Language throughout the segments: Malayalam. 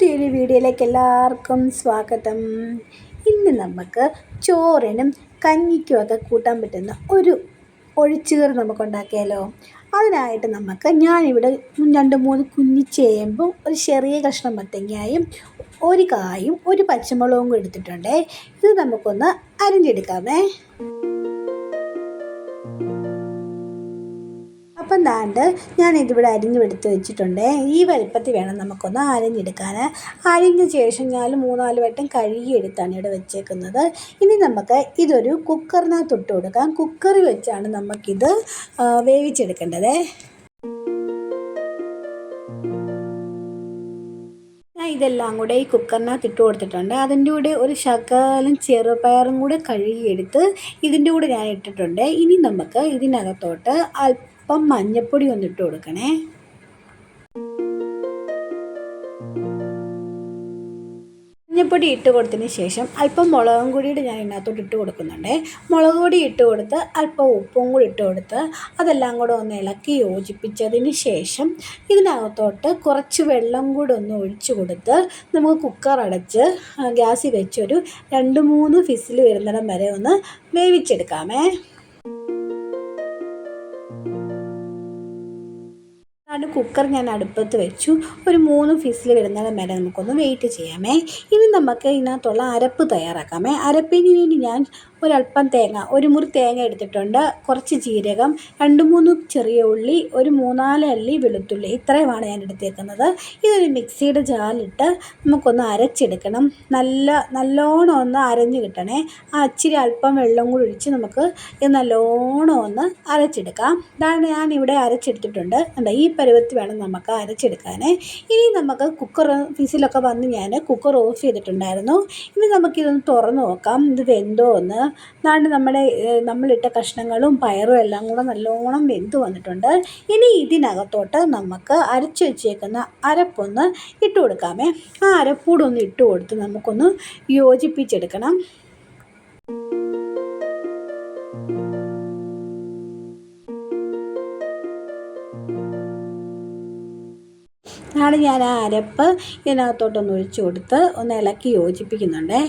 പുതിയൊരു വീഡിയോയിലേക്ക് എല്ലാവർക്കും സ്വാഗതം. ഇന്ന് നമുക്ക് ചോറിനും കഞ്ഞിക്കുമൊക്കെ കൂട്ടാൻ പറ്റുന്ന ഒരു ഒഴിച്ചുകറി നമുക്ക് ഉണ്ടാക്കിയാലോ? അതിനായിട്ട് നമുക്ക് ഞാനിവിടെ രണ്ട് മൂന്ന് കുഞ്ഞി ചേമ്പും ഒരു ചെറിയ കഷ്ണം മത്തങ്ങായും ഒരു കായും ഒരു പച്ചമുളകും എടുത്തിട്ടുണ്ട്. ഇത് നമുക്കൊന്ന് അരിഞ്ഞെടുക്കാമേ. അപ്പം ദാണ്ട് ഞാൻ ഇതിവിടെ അരിഞ്ഞു എടുത്ത് വെച്ചിട്ടുണ്ട്. ഈ വലുപ്പത്തിൽ വേണം നമുക്കൊന്ന് അരിഞ്ഞെടുക്കാൻ. അരിഞ്ഞ ശേഷം ഞാൻ മൂന്നാൽ വട്ടം കഴുകിയെടുത്താണ് ഇവിടെ വെച്ചേക്കുന്നത്. ഇനി നമുക്ക് ഇതൊരു കുക്കറിനകത്ത് ഇട്ട് കൊടുക്കാം. കുക്കറിൽ വെച്ചാണ് നമുക്കിത് വേവിച്ചെടുക്കേണ്ടത്. ഇതെല്ലാം കൂടെ ഈ കുക്കറിനകത്ത് ഇട്ട് കൊടുത്തിട്ടുണ്ട്. അതിന്റെ കൂടെ ഒരു ശകലം ചെറുപയറും കൂടെ കഴുകിയെടുത്ത് ഇതിന്റെ കൂടെ ഞാൻ ഇട്ടിട്ടുണ്ട്. ഇനി നമുക്ക് ഇതിനകത്തോട്ട് അല്പം മഞ്ഞപ്പൊടി ഒന്നിട്ട് കൊടുക്കണേ. മഞ്ഞപ്പൊടി ഇട്ട് കൊടുത്തതിന് ശേഷം അല്പം മുളകും കൂടിയിട്ട് ഞാൻ ഇതിനകത്തോട്ട് ഇട്ട് കൊടുക്കുന്നുണ്ട്. മുളക് പൊടി ഇട്ട് കൊടുത്ത് അല്പം ഉപ്പും കൂടി ഇട്ട് കൊടുത്ത് അതെല്ലാം കൂടെ ഒന്ന് ഇളക്കി യോജിപ്പിച്ചതിന് ശേഷം ഇതിനകത്തോട്ട് കുറച്ച് വെള്ളം കൂടി ഒന്ന് ഒഴിച്ച് കൊടുത്ത് നമുക്ക് കുക്കർ അടച്ച് ഗ്യാസിൽ വെച്ചൊരു രണ്ട് മൂന്ന് ഫിസിൽ വരുന്നിടം വരെ ഒന്ന് വേവിച്ചെടുക്കാമേ. ആണ് കുക്കർ ഞാൻ അടുപ്പത്ത് വെച്ചു. ഒരു മൂന്ന് ഫിസിൽ വരുന്നിടം വരെ നമുക്കൊന്ന് വെയിറ്റ് ചെയ്യാമേ. ഇനി നമുക്ക് ഇതിനകത്തുള്ള അരപ്പ് തയ്യാറാക്കാമേ. അരപ്പിന് വേണ്ടി ഞാൻ ഒരല്പം തേങ്ങ ഒരു മുറി തേങ്ങ എടുത്തിട്ടുണ്ട്. കുറച്ച് ജീരകം രണ്ട് മൂന്ന് ചെറിയ ഉള്ളി ഒരു മൂന്നാൽ അല്ലി വെളുത്തുള്ളി ഇത്രയുമാണ് ഞാൻ എടുത്തേക്കുന്നത്. ഇതൊരു മിക്സിയുടെ ജാലിട്ട് നമുക്കൊന്ന് അരച്ചെടുക്കണം. നല്ല നല്ലോണം ഒന്ന് അരഞ്ഞ് കിട്ടണേ. ആ അച്ചിരി അല്പം വെള്ളം കൂടി ഒഴിച്ച് നമുക്ക് ഇത് നല്ലോണം ഒന്ന് അരച്ചെടുക്കാം. ഇതാണ് ഞാൻ ഇവിടെ അരച്ചെടുത്തിട്ടുണ്ട്. എന്താ ഈ പരുവത്തിൽ വേണം നമുക്ക് അരച്ചെടുക്കാനേ. ഇനി നമുക്ക് കുക്കർ ഫീസിലൊക്കെ വന്ന് ഞാൻ കുക്കർ ഓഫ് ചെയ്തിട്ടുണ്ടായിരുന്നു. ഇനി നമുക്കിതൊന്ന് തുറന്ന് നോക്കാം. ഇത് വെന്തോ എന്ന്. ദാണ്ട് നമ്മുടെ നമ്മളിട്ട കഷ്ണങ്ങളും പയറും എല്ലാം കൂടെ നല്ലോണം വെന്ത് വന്നിട്ടുണ്ട്. ഇനി ഇതിനകത്തോട്ട് നമുക്ക് അരച്ച് വെച്ചേക്കുന്ന അരപ്പൊന്ന് ഇട്ട് കൊടുക്കാമേ. ആ അരപ്പൂടൊന്ന് ഇട്ട് കൊടുത്ത് നമുക്കൊന്ന് യോജിപ്പിച്ചെടുക്കണം. ആണ് ഞാൻ ആ അരപ്പ് ഇതിനകത്തോട്ടൊന്ന് ഒഴിച്ചു കൊടുത്ത് ഒന്ന് ഇളക്കി യോജിപ്പിക്കുന്നുണ്ടേ.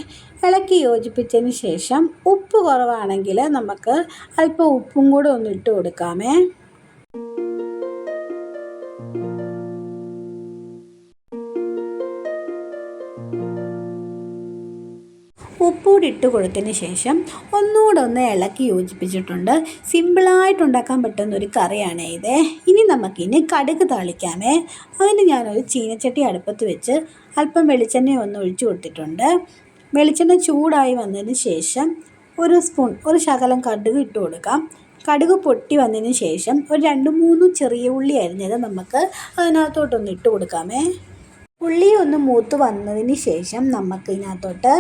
ഇളക്കി യോജിപ്പിച്ചതിന് ശേഷം ഉപ്പ് കുറവാണെങ്കിൽ നമുക്ക് അല്പം ഉപ്പും കൂടെ ഒന്ന് ഇട്ട് കൊടുക്കാമേ. ഉപ്പൂടി ഇട്ട് കൊടുത്തതിന് ശേഷം ഒന്നുകൂടെ ഒന്ന് ഇളക്കി യോജിപ്പിച്ചിട്ടുണ്ട്. സിമ്പിളായിട്ട് ഉണ്ടാക്കാൻ പറ്റുന്ന ഒരു കറിയാണ് ഇത്. ഇനി നമുക്കിനി കടുക് താളിക്കാമേ. അതിന് ഞാനൊരു ചീനച്ചട്ടി അടുപ്പത്ത് വെച്ച് അല്പം വെളിച്ചെണ്ണ ഒന്ന് ഒഴിച്ചു കൊടുത്തിട്ടുണ്ട്. വെളിച്ചെണ്ണ ചൂടായി വന്നതിന് ശേഷം ഒരു സ്പൂൺ ഒരു ശകലം കടുക് ഇട്ട് കൊടുക്കാം. കടുക് പൊട്ടി വന്നതിന് ശേഷം ഒരു രണ്ട് മൂന്ന് ചെറിയ ഉള്ളി അരിഞ്ഞത് നമുക്ക് അതിനകത്തോട്ടൊന്ന് ഇട്ട് കൊടുക്കാമേ. ഉള്ളി ഒന്ന് മൂത്ത് വന്നതിന് ശേഷം നമുക്ക് ഇതിനകത്തോട്ട്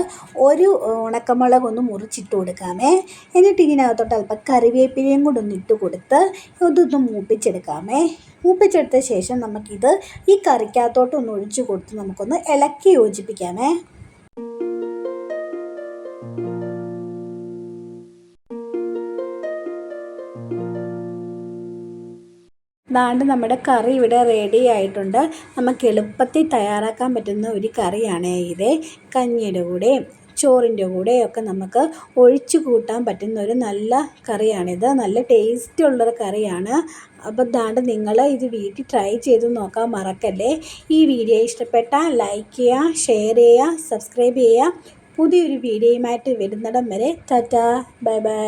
ഒരു ഉണക്കമുളക് ഒന്ന് മുറിച്ചിട്ട് കൊടുക്കാമേ. എന്നിട്ട് ഇതിനകത്തോട്ട് അല്പം കറിവേപ്പിലയും കൂടെ ഒന്ന് ഇട്ട് കൊടുത്ത് ഇതൊന്ന് മൂപ്പിച്ചെടുക്കാമേ. മൂപ്പിച്ചെടുത്ത ശേഷം നമുക്കിത് ഈ കറിക്കകത്തോട്ട് ഒന്ന് ഒഴിച്ചു കൊടുത്ത് നമുക്കൊന്ന് ഇളക്കി യോജിപ്പിക്കാമേ. ദാണ്ട് നമ്മുടെ കറി ഇവിടെ റെഡി ആയിട്ടുണ്ട്. നമുക്ക് എളുപ്പത്തിൽ തയ്യാറാക്കാൻ പറ്റുന്ന ഒരു കറിയാണ് ഇത്. കഞ്ഞിയുടെ കൂടെ ചോറിന്റെ കൂടെയൊക്കെ നമുക്ക് ഒഴിച്ചു കൂട്ടാൻ പറ്റുന്ന ഒരു നല്ല കറിയാണിത്. നല്ല ടേസ്റ്റ് ഉള്ളൊരു കറിയാണ്. അപ്പോൾ ദാണ്ട് നിങ്ങൾ ഇത് വീട്ടിൽ ട്രൈ ചെയ്ത് നോക്കാൻ മറക്കല്ലേ. ഈ വീഡിയോ ഇഷ്ടപ്പെട്ടാൽ ലൈക്ക് ചെയ്യുക ഷെയർ ചെയ്യുക സബ്സ്ക്രൈബ് ചെയ്യുക പുതിയൊരു വീഡിയോയുമായിട്ട് വരുന്നിടം വരെ ടാറ്റാ ബൈ ബൈ